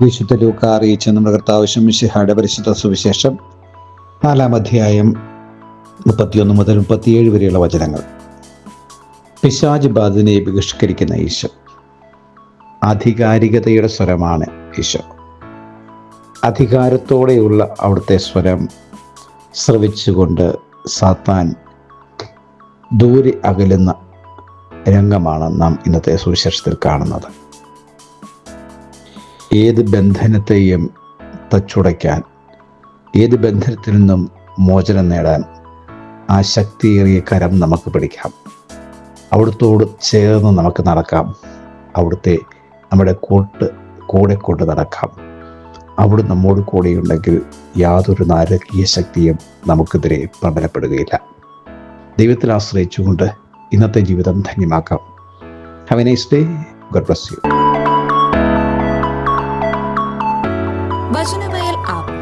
വിശുദ്ധ ലൂക്ക അറിയിച്ച നമ്മുടെ കർത്താവ് ശമിഷിഹായുടെ പരിശുദ്ധ സുവിശേഷം നാലാം അധ്യായം മുപ്പത്തിയൊന്ന് മുതൽ മുപ്പത്തിയേഴ് വരെയുള്ള വചനങ്ങൾ. പിശാജ് ബാധിനെ ബഹിഷ്കരിക്കുന്ന ഈശോ അധികാരികതയുടെ സ്വരമാണ് ഈശോ അധികാരത്തോടെയുള്ള അവിടുത്തെ സ്വരം ശ്രവിച്ചുകൊണ്ട് സാത്താൻ ദൂരെ അകലുന്ന രംഗമാണ് നാം ഇന്നത്തെ സുവിശേഷത്തിൽ കാണുന്നത്. ഏത് ബന്ധനത്തെയും തച്ചുടയ്ക്കാൻ ഏത് ബന്ധനത്തിൽ നിന്നും മോചനം നേടാൻ ആ ശക്തിയേറിയ കരം നമുക്ക് പിടിക്കാം. അവിടുത്തോട് ചേർന്ന് നമുക്ക് നടക്കാം. അവിടുത്തെ നമ്മുടെ കൂട്ട് കൂടെ കൊണ്ട് നടക്കാം. അവിടെ നമ്മോട് കൂടെയുണ്ടെങ്കിൽ യാതൊരു നാരകീയ ശക്തിയും നമുക്കെതിരെ പ്രബലപ്പെടുകയില്ല. ദൈവത്തിൽ ആശ്രയിച്ചുകൊണ്ട് ഇന്നത്തെ ജീവിതം ധന്യമാക്കാം. Have a nice day God bless you app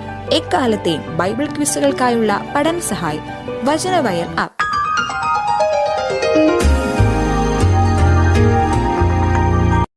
എക്കാലത്തെയും ബൈബിൾ ക്വിസുകൾക്കായുള്ള പഠന സഹായി വചനവയൽ ആപ്പ്